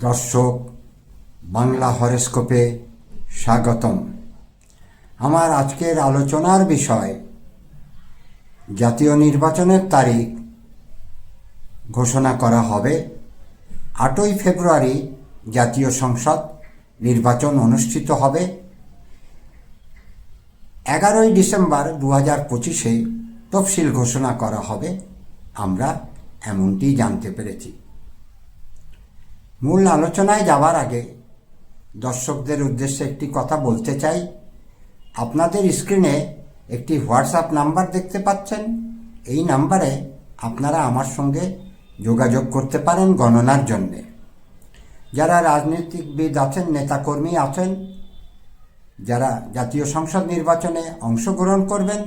দর্শক, বাংলা হরেস্কোপে স্বাগতম। আমার আজকের আলোচনার বিষয়, জাতীয় নির্বাচনের তারিখ ঘোষণা করা হবে আটই ফেব্রুয়ারি জাতীয় সংসদ নির্বাচন অনুষ্ঠিত হবে। এগারোই ডিসেম্বর দু হাজার পঁচিশে তফসিল ঘোষণা করা হবে। আমরা এমনটি জানতে পেরেছি। মূল আলোচনায় যাওয়ার আগে দর্শকদের উদ্দেশ্যে একটি কথা বলতে চাই। আপনাদের স্ক্রিনে একটি হোয়াটসঅ্যাপ নাম্বার দেখতে পাচ্ছেন। এই নাম্বারে আপনারা আমার সঙ্গে যোগাযোগ করতে পারেন গণনার জন্যে। যারা রাজনীতিকবিদ আছেন, নেতাকর্মী আছেন, যারা জাতীয় সংসদ নির্বাচনে অংশগ্রহণ করবেন,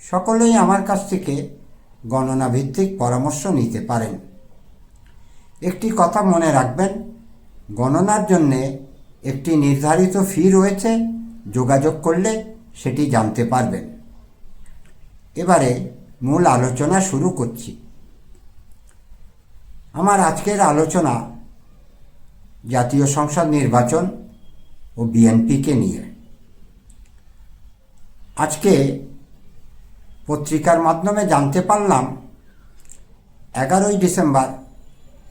সকলেই আমার কাছ থেকে গণনা ভিত্তিক পরামর্শ নিতে পারেন। একটি কথা মনে রাখবেন, গণনার জন্যে একটি নির্ধারিত ফি রয়েছে, যোগাযোগ করলে সেটি জানতে পারবেন। এবারে মূল আলোচনা শুরু করছি। আমার আজকের আলোচনা জাতীয় সংসদ নির্বাচন ও বিএনপিকে নিয়ে। আজকে পত্রিকার মাধ্যমে জানতে পারলাম, এগারোই ডিসেম্বর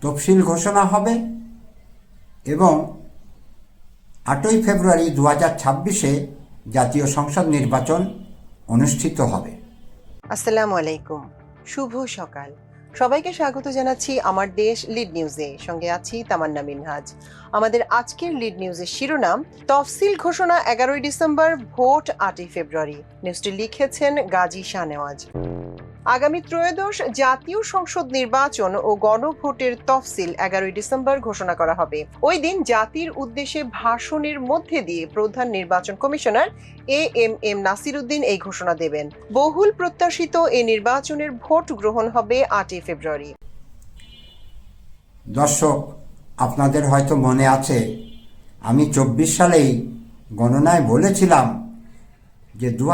তফসিল ঘোষণা হবে এবং আটই ফেব্রুয়ারি দু হাজার ছাব্বিশে জাতীয় সংসদ নির্বাচন অনুষ্ঠিত হবে। আসসালামু আলাইকুম। শুভ সকাল। সবাইকে স্বাগত জানাচ্ছি আমার দেশ লিড নিউজে। সঙ্গে আছি তামান্না মিনহাজ। আমাদের আজকের লিড নিউজের শিরোনাম, তফসিল ঘোষণা এগারোই ডিসেম্বর, ভোট আটই ফেব্রুয়ারি। নিউজটি লিখেছেন গাজী শাহনেওয়াজ। আগামী ত্রয়োদশ জাতীয় সংসদ নির্বাচন ও গণভোটের তফসিল এগারোই ডিসেম্বর ঘোষণা করা হবে। ওই দিন জাতির উদ্দেশ্যে ভাষণের মধ্যে দিয়ে প্রধান নির্বাচন commissioner A M M Nasiruddin এই ঘোষণা দেবেন। বহুল প্রত্যাশিত এই নির্বাচনের ভোট গ্রহণ হবে আটই ফেব্রুয়ারি। দর্শক, আপনাদের হয়তো মনে আছে, আমি চব্বিশ সালেই গণনায় বলেছিলাম যে দু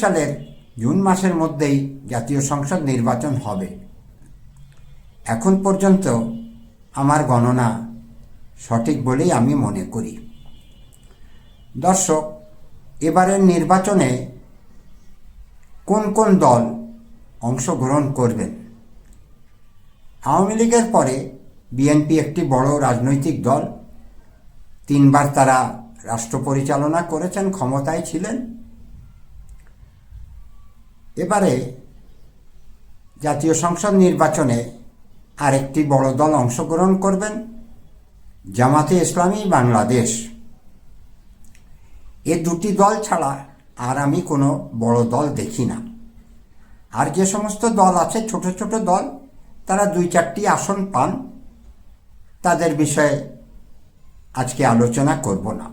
সালের জুন মাসের মধ্যেই জাতীয় সংসদ নির্বাচন হবে। এখন পর্যন্ত আমার গণনা সঠিক বলেই আমি মনে করি। দর্শক, এবারের নির্বাচনে কোন কোন দল অংশগ্রহণ করবেন? আওয়ামী লীগের পরে বিএনপি একটি বড় রাজনৈতিক দল। তিনবার তারা রাষ্ট্র পরিচালনা করেছেন, ক্ষমতায় ছিলেন। এবারে জাতীয় সংসদ নির্বাচনে আরেকটি বড় দল অংশগ্রহণ করবেন জামাতে ইসলামী বাংলাদেশ। এ দুটি দল ছাড়া আর আমি কোনো বড় দল দেখি না। আর যে সমস্ত দল আছে, ছোট ছোট দল, তারা দুই চারটি আসন পান। তাদের বিষয়ে আজকে আলোচনা করব না।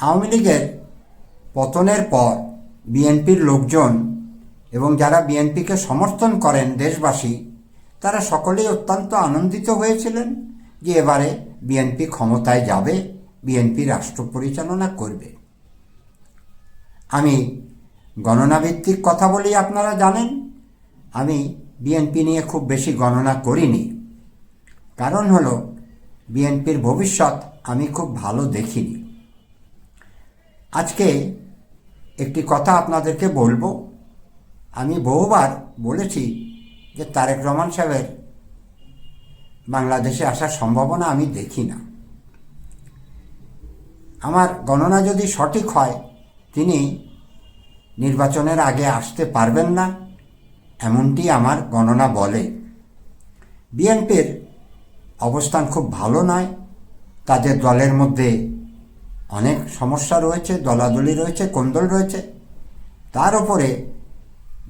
আওয়ামী লীগের পতনের পর বিএনপির লোকজন এবং যারা বিএনপিকে সমর্থন করেন দেশবাসী, তারা সকলেই অত্যন্ত আনন্দিত হয়েছিলেন যে এবারে বিএনপি ক্ষমতায় যাবে, বিএনপি রাষ্ট্র পরিচালনা করবে। আমি গণনাভিত্তিক কথা বলি, আপনারা জানেন। আমি বিএনপি নিয়ে খুব বেশি গণনা করিনি। কারণ হলো, বিএনপির ভবিষ্যৎ আমি খুব ভালো দেখিনি। আজকে একটি কথা আপনাদেরকে বলব। আমি বহুবার বলেছি যে তারেক রহমান সাহেবের বাংলাদেশে আসার সম্ভাবনা আমি দেখি না। আমার গণনা যদি সঠিক হয়, তিনি নির্বাচনের আগে আসতে পারবেন না, এমনটি আমার গণনা বলে। বিএনপির অবস্থান খুব ভালো নয়, তাদের দলের মধ্যে অনেক সমস্যা রয়েছে, দলাদলি রয়েছে, কোন্দল রয়েছে। তার উপরে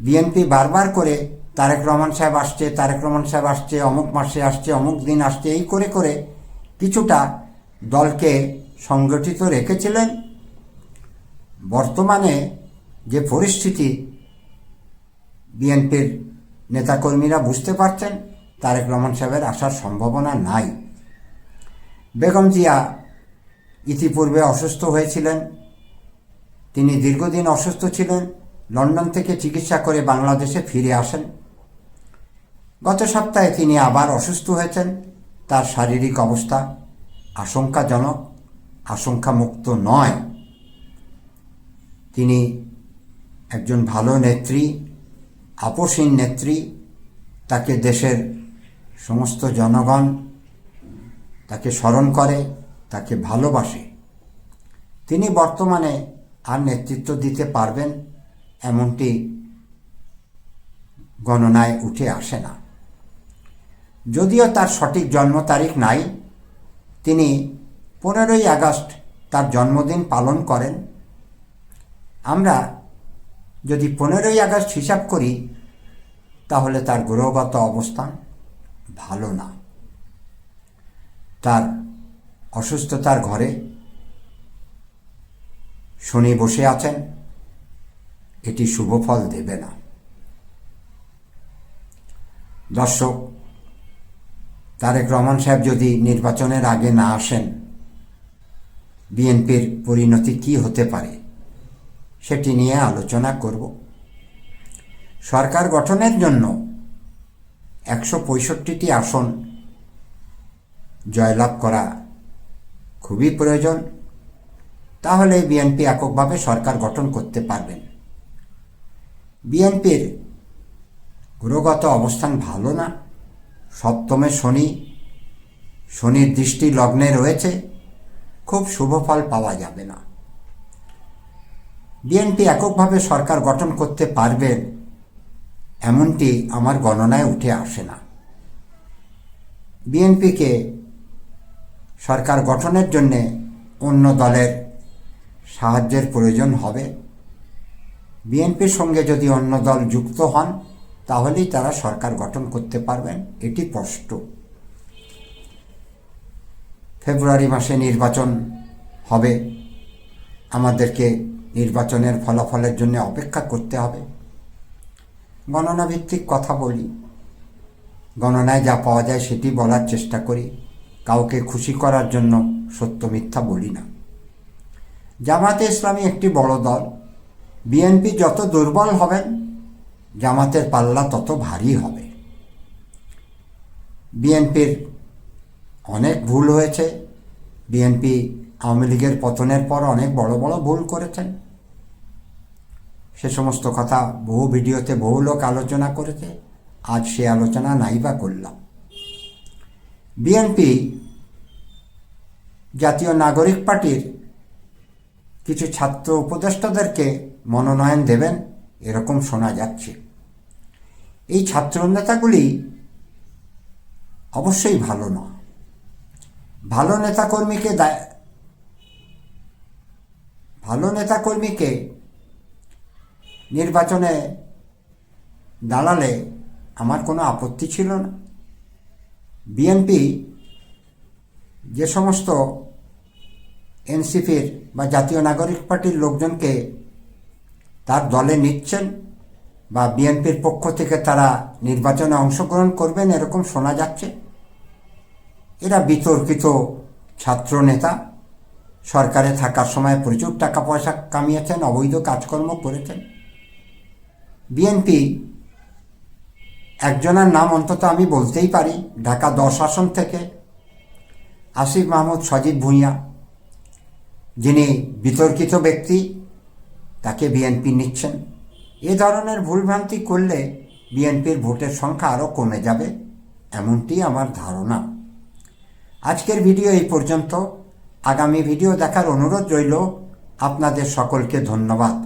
বিএনপি বারবার করে তারেক রহমান সাহেব আসছে, তারেক রহমান সাহেব আসছে, অমুক মাসে আসছে, অমুক দিন আসছে, এই করে করে কিছুটা দলকে সংগঠিত রেখেছিলেন। বর্তমানে যে পরিস্থিতি বিএনপির নেতাকর্মীরা বুঝতে পারছেন, তারেক রহমান সাহেবের আসার সম্ভাবনা নাই। বেগম জিয়া ইতিপূর্বে অসুস্থ হয়েছিলেন। তিনি দীর্ঘদিন অসুস্থ ছিলেন। লন্ডন থেকে চিকিৎসা করে বাংলাদেশে ফিরে আসেন। গত সপ্তাহে তিনি আবার অসুস্থ হয়েছেন। তার শারীরিক অবস্থা আশঙ্কাজনক, আশঙ্কামুক্ত নয়। তিনি একজন ভালো নেত্রী আপসীন নেত্রী। তাকে দেশের সমস্ত জনগণ তাকে স্মরণ করে। তাকে ভালোবাসে। তিনি বর্তমানে আর নেতৃত্ব দিতে পারবেন এমনটি গণনায় উঠে আসে না। যদিও তার সঠিক জন্ম তারিখ নাই, তিনি পনেরোই আগস্ট তার জন্মদিন পালন করেন। আমরা যদি পনেরোই আগস্ট হিসাব করি, তাহলে তার গ্রহগত অবস্থান ভালো না। তার অসুস্থতার ঘরে শনি বসে আছেন, এটি শুভ ফল দেবে না। দর্শক, তারেক রহমান সাহেব যদি নির্বাচনের আগে না আসেন, বিএনপির পরিণতি কি হতে পারে, সেটি নিয়ে আলোচনা করব। সরকার গঠনের জন্য একশো পঁয়ষট্টিটি আসন জয়লাভ করা খুবই প্রয়োজন। তাহলে বিএনপি এককভাবে সরকার গঠন করতে পারবেন বিএনপির গ্রহগত অবস্থান ভালো না। সপ্তমে শনি। শনির দৃষ্টি লগ্নে রয়েছে। খুব শুভ ফল পাওয়া যাবে না। বিএনপি এককভাবে সরকার গঠন করতে পারবেন এমনটি আমার গণনায় উঠে আসে না। বিএনপিকে সরকার গঠনের জন্যে অন্য দলের সাহায্যের প্রয়োজন হবে। বিএনপির সঙ্গে যদি অন্য দল যুক্ত হন, তাহলেই তারা সরকার গঠন করতে পারবেন, এটি স্পষ্ট। ফেব্রুয়ারি মাসে নির্বাচন হবে। আমাদেরকে নির্বাচনের ফলাফলের জন্য অপেক্ষা করতে হবে। গণনা ভিত্তিক কথা বলি। গণনায় যা পাওয়া যায় সেটি বলার চেষ্টা করি। কাউকে খুশি করার জন্য সত্য মিথ্যা বলি না। জামাতে ইসলামী একটি বড় দল। বিএনপি যত দুর্বল হবেন, জামাতের পাল্লা তত ভারী হবে। বিএনপির অনেক ভুল হয়েছে। বিএনপি আওয়ামী লীগের পতনের পর অনেক বড় বড় ভুল করেছেন। সে সমস্ত কথা বহু ভিডিওতে বহু লোক আলোচনা করেছে। আজ সে আলোচনা নাই বা করলাম। বিএনপি জাতীয় নাগরিক পার্টির কিছু ছাত্র উপদেষ্টাদেরকে মনোনয়ন দেবেন, এরকম শোনা যাচ্ছে। এই ছাত্র নেতাগুলি অবশ্যই ভালো না ভালো নেতাকর্মীকে ভালো নেতাকর্মীকে নির্বাচনে দাঁড়ালে আমার কোনো আপত্তি ছিল না। বিএনপি যে সমস্ত এনসিপির বা জাতীয় নাগরিক পার্টির লোকজনকে তার দলে নিচ্ছেন বা বিএনপির পক্ষ থেকে তারা নির্বাচনে অংশগ্রহণ করবেন, এরকম শোনা যাচ্ছে। এরা বিতর্কিত ছাত্র নেতা সরকারে থাকার সময় প্রচুর টাকা পয়সা কামিয়েছেন, অবৈধ কাজকর্ম করেছেন। বিএনপি একজনের নাম অন্তত আমি বলতেই পারি, ঢাকা দশ আসন থেকে। আসিফ মাহমুদ সজীব ভূঁইয়া, যিনি বিতর্কিত ব্যক্তি, তাকে বিএনপি নিচ্ছেন। এ ধরনের ভুলভ্রান্তি করলে বিএনপির ভোটের সংখ্যা আরও কমে যাবে, এমনটি আমার ধারণা। আজকের ভিডিও এই পর্যন্ত। আগামী ভিডিও দেখার অনুরোধ রইল, আপনাদের সকলকে ধন্যবাদ।